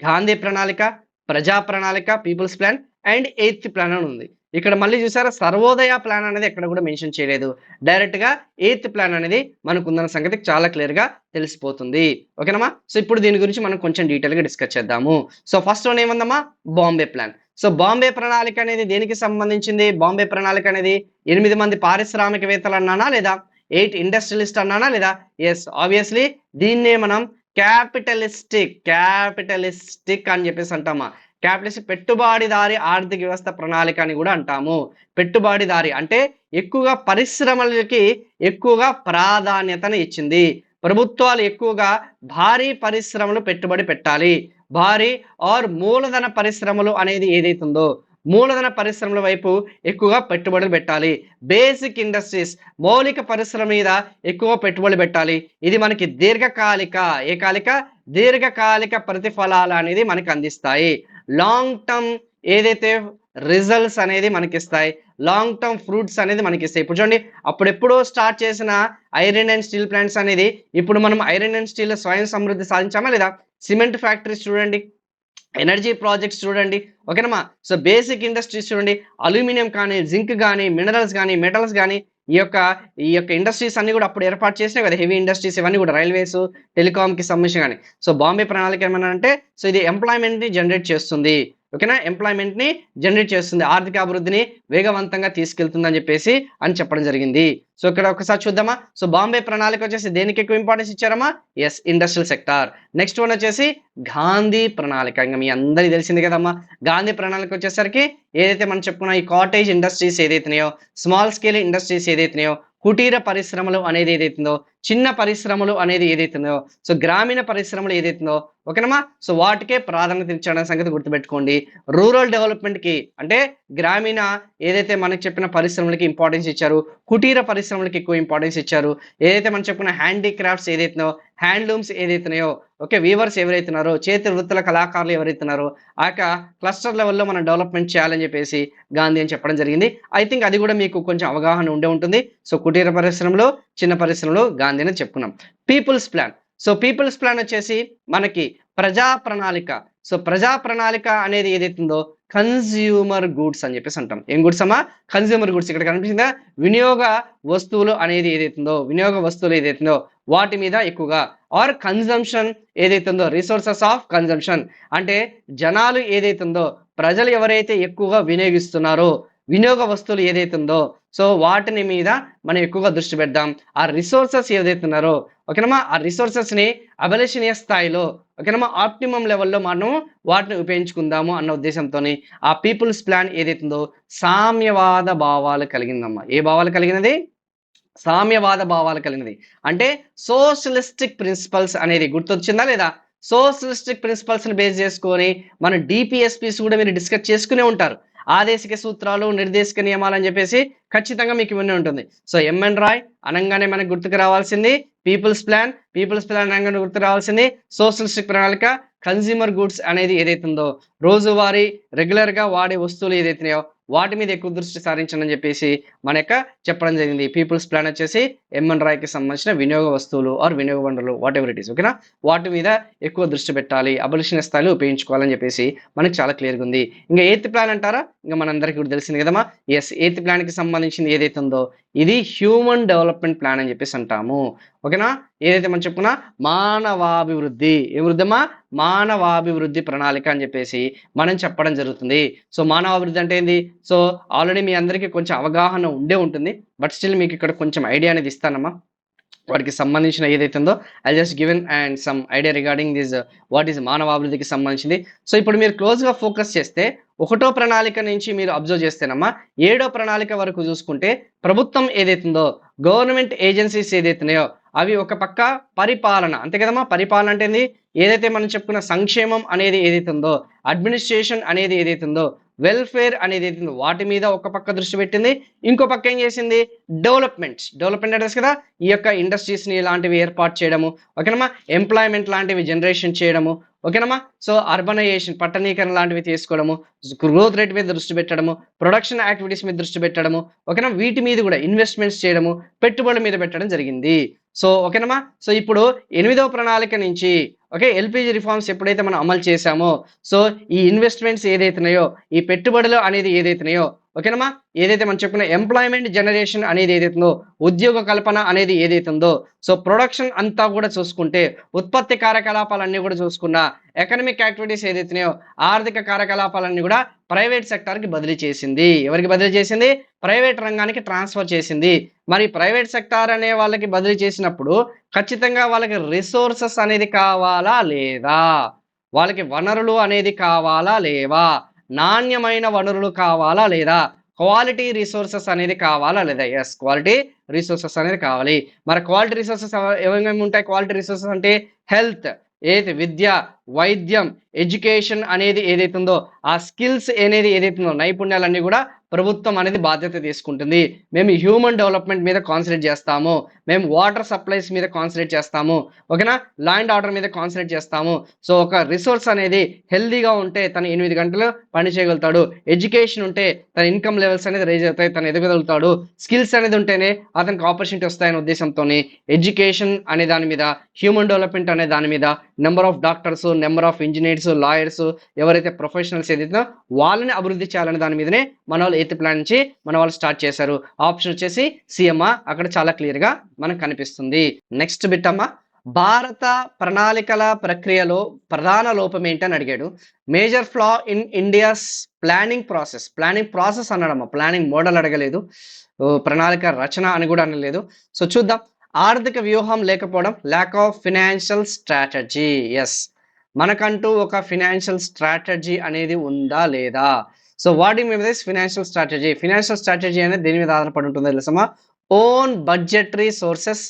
గాంధీ ప్రణాళిక ప్రజా ప్రణాళిక people's plan and eighth plan అని ఉంది. ఇక్కడ మళ్ళీ చూసారా? సర్వోదయ ప్లాన్ అనేది ఎక్కడ కూడా మెన్షన్ చేయలేదు. డైరెక్ట్గా ఎయిత్ ప్లాన్ అనేది మనకు ఉందన్న సంగతి చాలా క్లియర్గా తెలిసిపోతుంది. ఓకేనమ్మా సో ఇప్పుడు దీని గురించి మనం కొంచెం డీటెయిల్గా డిస్కస్ చేద్దాము. సో ఫస్ట్ వన్ ఏమందమ్మా? బాంబే ప్లాన్ సో బాంబే ప్రణాళిక అనేది దేనికి సంబంధించింది? బాంబే ప్రణాళిక అనేది ఎనిమిది మంది పారిశ్రామికవేత్తలు అన్నానా లేదా ఎయిట్ ఇండస్ట్రియలిస్ట్ అన్నానా లేదా? ఎస్ ఆబ్వియస్లీ దీన్నే మనం క్యాపిటలిస్టిక్ క్యాపిటలిస్టిక్ అని చెప్పేసి అంటామా. క్యాపిటలిస్ట్ పెట్టుబడిదారి ఆర్థిక వ్యవస్థ ప్రణాళిక అని కూడా అంటాము. పెట్టుబడిదారి అంటే ఎక్కువగా పరిశ్రమలకి ఎక్కువగా ప్రాధాన్యతను ఇచ్చింది. ప్రభుత్వాలు ఎక్కువగా భారీ పరిశ్రమలు పెట్టుబడి పెట్టాలి. భారీ ఆర్ మూలధన పరిశ్రమలు అనేది ఏదైతుందో మూలధన పరిశ్రమల వైపు ఎక్కువగా పెట్టుబడులు పెట్టాలి. బేసిక్ ఇండస్ట్రీస్ మౌలిక పరిశ్రమ మీద ఎక్కువ పెట్టుబడులు పెట్టాలి. ఇది మనకి దీర్ఘకాలిక ఏకాలిక దీర్ఘకాలిక ప్రతిఫలాలు అనేది మనకి అందిస్తాయి. లాంగ్ టర్మ్ ఏదైతే రిజల్ట్స్ అనేది మనకి ఇస్తాయి లాంగ్ టర్మ్ ఫ్రూట్స్ అనేది మనకి ఇస్తాయి ఇప్పుడు చూడండి అప్పుడెప్పుడో స్టార్ట్ చేసిన ఐరన్ అండ్ స్టీల్ ప్లాంట్స్ అనేది ఇప్పుడు మనం ఐరన్ అండ్ స్టీల్ స్వయం సమృద్ధి సాధించామా లేదా? సిమెంట్ ఫ్యాక్టరీస్ చూడండి. ఎనర్జీ ప్రాజెక్ట్స్ చూడండి. ఓకేనమ్మా సో బేసిక్ ఇండస్ట్రీస్ చూడండి. అల్యూమినియం కానీ జింక్ కానీ మినరల్స్ కానీ మెటల్స్ కానీ ఈ యొక్క ఈ యొక్క ఇండస్ట్రీస్ అన్ని కూడా అప్పుడు ఏర్పాటు చేసినాయి కదా. హెవీ ఇండస్ట్రీస్ ఇవన్నీ కూడా రైల్వేస్ టెలికామ్కి సంబంధించి కానీ. సో బాంబే ప్రణాళిక ఏమన్నా అంటే సో ఇది ఎంప్లాయ్మెంట్ని జనరేట్ చేస్తుంది. ఓకేనా? ఎంప్లాయ్మెంట్ని జనరేట్ చేస్తుంది. ఆర్థిక అభివృద్ధిని వేగవంతంగా తీసుకెళ్తుందని చెప్పేసి అని చెప్పడం జరిగింది. సో ఇక్కడ ఒకసారి చూద్దామా? సో బాంబే ప్రణాళిక వచ్చేసి దేనికి ఎక్కువ importance ఇచ్చారమ్మా? Yes industrial sector next one వచ్చేసి గాంధీ ప్రణాళిక. ఇంకా మీ అందరికి తెలిసింది కదమ్మా? గాంధీ ప్రణాళిక వచ్చేసరికి ఏదైతే మనం చెప్పుకున్న ఈ కాటేజ్ ఇండస్ట్రీస్ ఏదైతున్నాయో స్మాల్ స్కేల్ ఇండస్ట్రీస్ ఏదైతున్నాయో కుటీర పరిశ్రమలు అనేది ఏదైతుందో చిన్న పరిశ్రమలు అనేది ఏదైతుందో సో గ్రామీణ పరిశ్రమలు ఏదైతుందో ఓకేనమ్మా? సో వాటికే ప్రాధాన్యత ఇచ్చడం సంగతి గుర్తుపెట్టుకోండి. రూరల్ డెవలప్మెంట్కి అంటే గ్రామీణ ఏదైతే మనకి చెప్పిన పరిశ్రమలకి ఇంపార్టెన్స్ ఇచ్చారు కుటీర పరిశ్రమలకి ఎక్కువ ఇంపార్టెన్స్ ఇచ్చారు ఏదైతే మనం చెప్పిన హ్యాండీక్రాఫ్ట్స్ ఏదైతున్నాయో హ్యాండ్లూమ్స్ ఏదైతున్నాయో ఓకే వీవర్స్ ఎవరైతున్నారో చేతి వృత్తుల కళాకారులు ఎవరైతున్నారో ఆ యొక్క క్లస్టర్ లెవెల్లో మనం డెవలప్మెంట్ చేయాలని చెప్పేసి గాంధీ అని చెప్పడం జరిగింది. ఐ థింక్ అది కూడా మీకు కొంచెం అవగాహన ఉండే ఉంటుంది. సో కుటీర పరిశ్రమలో చిన్న పరిశ్రమలు గాంధీ అని చెప్పుకున్నాం. People's plan so people's plan వచ్చేసి మనకి ప్రజా ప్రణాళిక. సో ప్రజా ప్రణాళిక అనేది ఏదైతుందో కన్జ్యూమర్ గూడ్స్ అని చెప్పేసి అంటాం. ఏం గూడ్స్ అమ్మా? కన్జ్యూమర్ గూడ్స్ ఇక్కడ కనిపిస్తుందా? వినియోగ వస్తువులు అనేది ఏదైతుందో వినియోగ వస్తువులు ఏదైతుందో వాటి మీద ఎక్కువగా. ఆర్ కన్జంప్షన్ ఏదైతుందో రిసోర్సెస్ ఆఫ్ కన్జంప్షన్ అంటే జనాలు ఏదైతుందో ప్రజలు ఎవరైతే ఎక్కువగా వినియోగిస్తున్నారో వినియోగ వస్తువులు ఏదైతుందో సో వాటిని మీద మనం ఎక్కువగా దృష్టి పెడదాం. ఆ రిసోర్సెస్ ఏదైతున్నారో ఓకేనమ్మా ఆ రిసోర్సెస్ని అభిలషణీయ స్థాయిలో ఓకేనమ్మా ఆప్టిమం లెవెల్లో మనం వాటిని ఉపయోగించుకుందాము అన్న ఉద్దేశంతో ఆ పీపుల్స్ ప్లాన్ ఏదైతుందో సామ్యవాద భావాలు కలిగిందమ్మా. ఏ భావాలు కలిగినది? సామ్యవాద భావాలు కలిగినది. అంటే సోషలిస్టిక్ ప్రిన్సిపల్స్ అనేది గుర్తొచ్చిందా లేదా? సోషలిస్టిక్ ప్రిన్సిపల్స్ని బేస్ చేసుకొని మన డిపిఎస్పిస్ కూడా మీరు డిస్కస్ చేసుకునే ఉంటారు. ఆదేశిక సూత్రాలు నిర్దేశక నియమాలు అని చెప్పేసి ఖచ్చితంగా మీకు ఇవన్నీ ఉంటుంది. సో ఎంఎన్ రాయ్ అనగానే మనకు గుర్తుకు రావాల్సింది. పీపుల్స్ ప్లాన్ పీపుల్స్ ప్లాన్ అనగానే గుర్తు రావాల్సింది. సోషలిస్టిక్ ప్రణాళిక కన్జ్యూమర్ గుడ్స్ అనేది ఏదైతుందో రోజువారీ రెగ్యులర్గా వాడే వస్తువులు ఏదైతున్నాయో వాటి మీద ఎక్కువ దృష్టి సారించని చెప్పేసి మన యొక్క చెప్పడం జరిగింది. పీపుల్స్ ప్లాన్ వచ్చేసి ఎంఎన్ రాయ్కి సంబంధించిన వినియోగ వస్తువులు ఆర్ వినియోగ వనరులు వాట్ ఎవర్ ఇట్ ఈస్ ఓకేనా వాటి మీద ఎక్కువ దృష్టి పెట్టాలి అబలిషన్ స్థాయిలో ఉపయోగించుకోవాలని చెప్పేసి మనకి చాలా క్లియర్గా ఉంది. ఇంకా ఎయిత్ ప్లాన్ అంటారా? ఇంకా మనందరికీ కూడా తెలిసింది కదమ్మా? ఎస్ ఎయిత్ ప్లాన్కి సంబంధించింది ఏదైతే ఉందో ఇది హ్యూమన్ డెవలప్మెంట్ ప్లాన్ అని చెప్పేసి అంటాము. ఓకేనా? ఏదైతే మనం చెప్పుకున్నా మానవాభివృద్ధి. ఏ మానవాభివృద్ధి ప్రణాళిక అని చెప్పేసి మనం చెప్పడం జరుగుతుంది. సో మానవాభివృద్ధి అంటే ఏంది? సో ఆల్రెడీ మీ అందరికీ కొంచెం అవగాహన ఉండే ఉంటుంది. బట్ స్టిల్ మీకు ఇక్కడ కొంచెం ఐడియా అనేది ఇస్తానమ్మా. వాటికి సంబంధించిన ఏదైతే ఉందో I just given and some idea regarding this what is మానవాభివృద్ధికి సంబంధించింది. సో ఇప్పుడు మీరు క్లోజ్గా ఫోకస్ చేస్తే ఒకటో ప్రణాళిక నుంచి మీరు అబ్జర్వ్ చేస్తేనమ్మా ఏడో ప్రణాళిక వరకు చూసుకుంటే ప్రభుత్వం ఏదైతుందో గవర్నమెంట్ ఏజెన్సీస్ ఏదైతున్నాయో అవి ఒక పక్క పరిపాలన. అంతే కదమ్మా? పరిపాలన అంటే ఏంది? ఏదైతే మనం చెప్పుకున్న సంక్షేమం అనేది ఏదైతే ఉందో అడ్మినిస్ట్రేషన్ అనేది ఏదైతే ఉందో వెల్ఫేర్ అనేది ఏదైతే ఉందో వాటి మీద ఒక పక్క దృష్టి పెట్టింది. ఇంకో పక్క ఏం చేసింది? డెవలప్మెంట్ డెవలప్మెంట్ అంటే కదా? ఈ యొక్క ఇండస్ట్రీస్ని ఇలాంటివి ఏర్పాటు చేయడము. ఓకేనమ్మా? ఎంప్లాయ్మెంట్ లాంటివి జనరేషన్ చేయడము. ఓకేనమ్మా? సో అర్బనైజేషన్ పట్టణీకరణ లాంటివి తీసుకోవడము. గ్రోత్ రేట్ మీద దృష్టి పెట్టడము. ప్రొడక్షన్ యాక్టివిటీస్ మీద దృష్టి పెట్టడము. ఓకేనా? వీటి మీద కూడా ఇన్వెస్ట్మెంట్స్ చేయడము. పెట్టుబడుల మీద పెట్టడం జరిగింది. సో ఓకేనమ్మా సో ఇప్పుడు ఎనిమిదవ ప్రణాళిక నుంచి ఓకే ఎల్పిజి రిఫార్మ్స్ ఎప్పుడైతే మనం అమలు చేశామో సో ఈ ఇన్వెస్ట్మెంట్స్ ఏదైతున్నాయో ఈ పెట్టుబడులు అనేది ఏదైతున్నాయో ఓకేనమ్మా? ఏదైతే మనం చెప్పుకున్న ఎంప్లాయ్మెంట్ జనరేషన్ అనేది ఏదైతుందో ఉద్యోగ కల్పన అనేది ఏదైతుందో సో ప్రొడక్షన్ అంతా కూడా చూసుకుంటే ఉత్పత్తి కార్యకలాపాలన్నీ కూడా చూసుకున్నా ఎకనమిక్ యాక్టివిటీస్ ఏదైతున్నాయో ఆర్థిక కార్యకలాపాలన్నీ కూడా ప్రైవేట్ సెక్టార్కి బదిలీ చేసింది. ఎవరికి బదిలీ చేసింది? ప్రైవేట్ రంగానికి ట్రాన్స్ఫర్ చేసింది. మరి ప్రైవేట్ సెక్టార్ అనే వాళ్ళకి బదిలీ చేసినప్పుడు ఖచ్చితంగా వాళ్ళకి రిసోర్సెస్ అనేది కావాలా లేదా? వాళ్ళకి వనరులు అనేది కావాలా లేవా నాణ్యమైన వనరులు కావాలా లేదా? క్వాలిటీ రిసోర్సెస్ అనేది కావాలా లేదా? ఎస్ క్వాలిటీ రిసోర్సెస్ అనేది కావాలి. మరి క్వాలిటీ రిసోర్సెస్ ఏమేమి ఉంటాయి? క్వాలిటీ రిసోర్సెస్ అంటే హెల్త్ ఏది? విద్య వైద్యం ఎడ్యుకేషన్ అనేది ఏదైతుందో ఆ స్కిల్స్ అనేది ఏదైతుందో నైపుణ్యాలన్నీ కూడా ప్రభుత్వం అనేది బాధ్యత తీసుకుంటుంది. మేము హ్యూమన్ డెవలప్మెంట్ మీద కాన్సన్ట్రేట్ చేస్తాము. మేము వాటర్ సప్లైస్ మీద కాన్సన్ట్రేట్ చేస్తాము. ఓకేనా? ల్యాండ్ ఆర్డర్ మీద కాన్సన్ట్రేట్ చేస్తాము. సో ఒక రిసోర్స్ అనేది హెల్దీగా ఉంటే తను ఎనిమిది గంటలు పని చేయగలుగుతాడు. ఎడ్యుకేషన్ ఉంటే తన ఇన్కమ్ లెవెల్స్ అనేది రైజ్ అవుతాయి తను ఎదగలుగుతాడు స్కిల్స్ అనేది ఉంటేనే అతనికి ఆపర్చునిటీ వస్తాయనే ఉద్దేశంతో ఎడ్యుకేషన్ అనే దాని మీద హ్యూమన్ డెవలప్మెంట్ అనే దాని మీద number of doctors number of engineers lawyers ఎవరైతే ప్రొఫెషనల్స్ ఏదైతే వాళ్ళని అభివృద్ధి చేయాలనే దాని మీదనే మన వాళ్ళు ఎయిత్ ప్లాన్ నుంచి మన వాళ్ళు స్టార్ట్ చేశారు. ఆప్షన్ వచ్చేసి సిఎంఆ అక్కడ చాలా క్లియర్గా మనకు కనిపిస్తుంది. నెక్స్ట్ బిట్ అమ్మా. భారత ప్రణాళికల ప్రక్రియలో ప్రధాన లోపం ఏంటని అడిగాడు. Major flaw in India's planning process planning process అన్నాడమ్మా. Planning model అడగలేదు. ప్రణాళిక రచన అని కూడా అనలేదు. సో చూద్దాం. ఆర్థిక వ్యూహం లేకపోవడం lack of financial strategy yes మనకంటూ ఒక ఫినాన్షియల్ స్ట్రాటజీ అనేది ఉందా లేదా? So what me this financial strategy financial strategy అనేది దీని మీద ఆధారపడి ఉంటుంది తెలుసమ్మా ఓన్ బడ్జెటరీ సోర్సెస్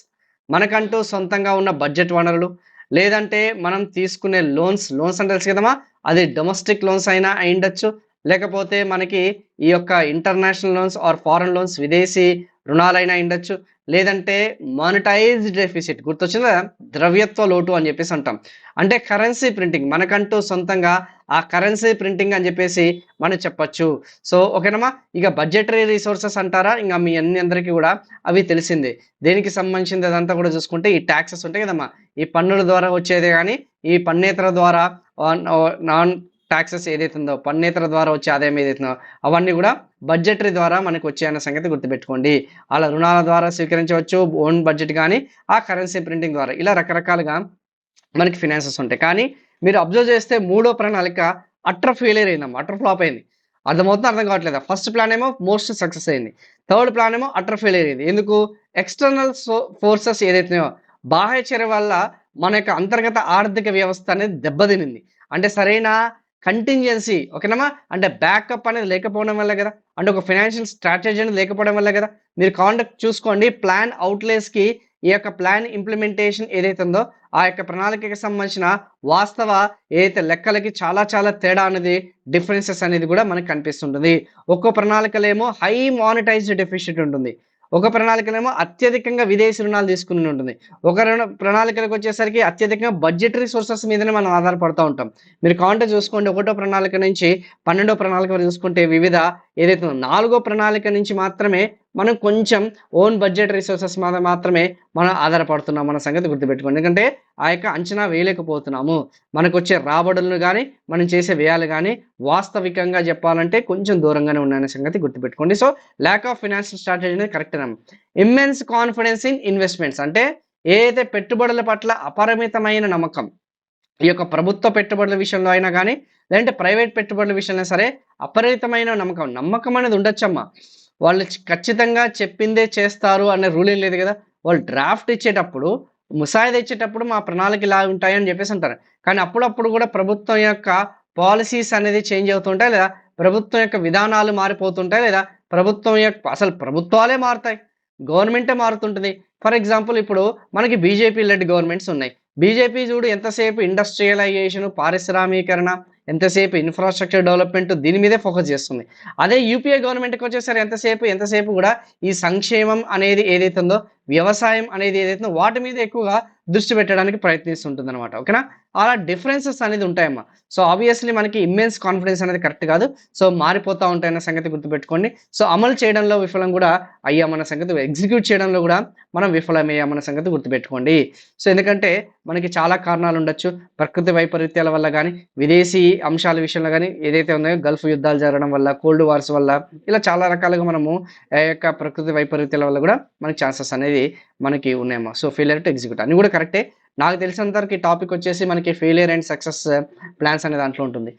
మనకంటూ సొంతంగా ఉన్న బడ్జెట్ వనరులు. లేదంటే మనం తీసుకునే లోన్స్ లోన్స్ అంటే తెలుసు కదమ్మా? అది డొమెస్టిక్ లోన్స్ అయినా అయిండొచ్చు లేకపోతే మనకి ఈ యొక్క international loans or foreign loans విదేశీ రుణాలైనా ఉండొచ్చు లేదంటే మానిటైజ్డ్ డెఫిసిట్ గుర్తొచ్చిందా? ద్రవ్యత్వ లోటు అని చెప్పేసి అంటాం. అంటే కరెన్సీ ప్రింటింగ్ మనకంటూ సొంతంగా ఆ కరెన్సీ ప్రింటింగ్ అని చెప్పేసి మనం చెప్పచ్చు. సో ఓకేనమ్మా? ఇక బడ్జెటరీ రిసోర్సెస్ అంటారా? ఇంకా మీ అన్ని అందరికీ కూడా అవి తెలిసింది. దేనికి సంబంధించింది అదంతా కూడా చూసుకుంటే ఈ ట్యాక్సెస్ ఉంటాయి కదమ్మా. ఈ పన్నుల ద్వారా వచ్చేదే కానీ ఈ పన్నేతర ద్వారా నాన్ ట్యాక్సెస్ ఏదైతే ఉందో పన్నేతర ద్వారా వచ్చే ఆదాయం ఏదైతే ఉందో అవన్నీ కూడా బడ్జెటరీ ద్వారా మనకు వచ్చాయన్న సంగతి గుర్తుపెట్టుకోండి. అలా రుణాల ద్వారా స్వీకరించవచ్చు ఓన్ బడ్జెట్ కానీ ఆ కరెన్సీ ప్రింటింగ్ ద్వారా. ఇలా రకరకాలుగా మనకి ఫినాన్సెస్ ఉంటాయి. కానీ మీరు అబ్జర్వ్ చేస్తే మూడో ప్రణాళిక అట్టర్ ఫెయిలియర్ అయిందమ్మా అట్టర్ ఫ్లాప్ అయింది. అర్థమవుతుంది అర్థం కావట్లేదు? ఫస్ట్ ప్లాన్ ఏమో మోస్ట్ సక్సెస్ అయింది. థర్డ్ ప్లాన్ ఏమో అట్టర్ ఫెయిలియర్ అయింది. ఎందుకు? ఎక్స్టర్నల్ ఫోర్సెస్ ఏదైతున్నాయో బాహ్య చర్య వల్ల మన యొక్క అంతర్గత ఆర్థిక వ్యవస్థ అనేది దెబ్బతినింది. అంటే సరైన కంటింజెన్సీ ఓకేనమ్మా అంటే బ్యాకప్ అనేది లేకపోవడం వల్ల కదా? అంటే ఒక ఫైనాన్షియల్ స్ట్రాటజీ అనేది లేకపోవడం వల్ల కదా? మీరు కాంటాక్ట్ చూసుకోండి ప్లాన్ అవుట్లేస్కి ఈ యొక్క ప్లాన్ ఇంప్లిమెంటేషన్ ఏదైతే ఉందో ఆ యొక్క ప్రణాళికకి సంబంధించిన వాస్తవ ఏదైతే లెక్కలకి చాలా చాలా తేడా అనేది డిఫరెన్సెస్ అనేది కూడా మనకు కనిపిస్తుంటుంది. ఒక్కో ప్రణాళికలేమో హై మానిటైజ్డ్ డెఫిషిట్ ఉంటుంది. ఒక ప్రణాళికలేమో అత్యధికంగా విదేశీ రుణాలు తీసుకుని ఉంటుంది. ఒక రుణ- ప్రణాళికలకు వచ్చేసరికి అత్యధికంగా బడ్జెటరీ సోర్సెస్ మీదనే మనం ఆధారపడుతూ ఉంటాం. మీరు కాంటే చూసుకోండి ఒకటో ప్రణాళిక నుంచి పన్నెండో ప్రణాళిక చూసుకుంటే వివిధ ఏదైతే నాలుగో ప్రణాళిక నుంచి మాత్రమే మనం కొంచెం ఓన్ బడ్జెట్ రిసోర్సెస్ మీద మాత్రమే మనం ఆధారపడుతున్నాం మన సంగతి గుర్తుపెట్టుకోండి. ఎందుకంటే ఆ యొక్క అంచనా వేయలేకపోతున్నాము. మనకు వచ్చే రాబడులను కానీ మనం చేసే వ్యయాలు కానీ వాస్తవికంగా చెప్పాలంటే కొంచెం దూరంగానే ఉన్నాయనే సంగతి గుర్తుపెట్టుకోండి. So lack of financial strategy అనేది correct immense confidence in investments అంటే ఏదైతే పెట్టుబడుల పట్ల అపరిమితమైన నమ్మకం ఈ యొక్క ప్రభుత్వ పెట్టుబడుల విషయంలో అయినా కానీ లేదంటే ప్రైవేట్ పెట్టుబడుల విషయంలో సరే అపరిమితమైన నమ్మకం నమ్మకం అనేది ఉండొచ్చమ్మా. వాళ్ళు ఖచ్చితంగా చెప్పిందే చేస్తారు అనే రూల్ ఏం లేదు కదా. వాళ్ళు డ్రాఫ్ట్ ఇచ్చేటప్పుడు ముసాయిదా ఇచ్చేటప్పుడు మా ప్రణాళిక ఇలా ఉంటాయని చెప్పేసి అంటారు. కానీ అప్పుడప్పుడు కూడా ప్రభుత్వం యొక్క పాలసీస్ అనేది చేంజ్ అవుతుంటాయి లేదా ప్రభుత్వం యొక్క విధానాలు మారిపోతుంటాయి లేదా ప్రభుత్వం యొక్క అసలు ప్రభుత్వాలే మారుతాయి. గవర్నమెంటే మారుతుంటుంది. ఫర్ ఎగ్జాంపుల్ ఇప్పుడు మనకి బీజేపీ లెడ్ గవర్నమెంట్స్ ఉన్నాయి. బీజేపీ చూడు ఎంతసేపు ఇండస్ట్రియలైజేషన్ పారిశ్రామీకరణ ఎంతసేపు ఇన్ఫ్రాస్ట్రక్చర్ డెవలప్మెంట్ దీని మీదే ఫోకస్ చేస్తుంది. అదే యూపీఏ గవర్నమెంట్కి వచ్చేసరి ఎంతసేపు ఎంతసేపు కూడా ఈ సంక్షేమం అనేది ఏదైతుందో వ్యవసాయం అనేది ఏదైతుందో వాటి మీద ఎక్కువగా దృష్టి పెట్టడానికి ప్రయత్నిస్తుంటుంది అనమాట ఓకేనా? అలా డిఫరెన్సెస్ అనేది ఉంటాయమ్మా. సో ఆబ్వియస్లీ మనకి ఇమ్మెన్స్ కాన్ఫిడెన్స్ అనేది కరెక్ట్ కాదు. సో మారిపోతూ ఉంటాయన్న సంగతి గుర్తుపెట్టుకోండి. సో అమలు చేయడంలో విఫలం కూడా అయ్యామన్న సంగతి ఎగ్జిక్యూట్ చేయడంలో కూడా మనం విఫలమయ్యామన్న సంగతి గుర్తుపెట్టుకోండి. సో ఎందుకంటే మనకి చాలా కారణాలు ఉండొచ్చు. ప్రకృతి వైపరీత్యాల వల్ల కానీ విదేశీ అంశాల విషయంలో కానీ ఏదైతే ఉన్నాయో గల్ఫ్ యుద్ధాలు జరగడం వల్ల కోల్డ్ వార్స్ వల్ల ఇలా చాలా రకాలుగా మనము ఆ యొక్క ప్రకృతి వైపరీత్యాల వల్ల కూడా మనకి ఛాన్సెస్ అనేది మనకి ఉన్నాయమ్మా. సో ఫెయిలియర్ టు ఎగ్జిక్యూట్ అని కూడా కరెక్టే నాకు తెలిసినంతవరకు ఈ టాపిక్ వచ్చేసి మనకి ఫెయిలియర్ అండ్ సక్సెస్ ప్లాన్స్ అనే దాంట్లో ఉంటుంది.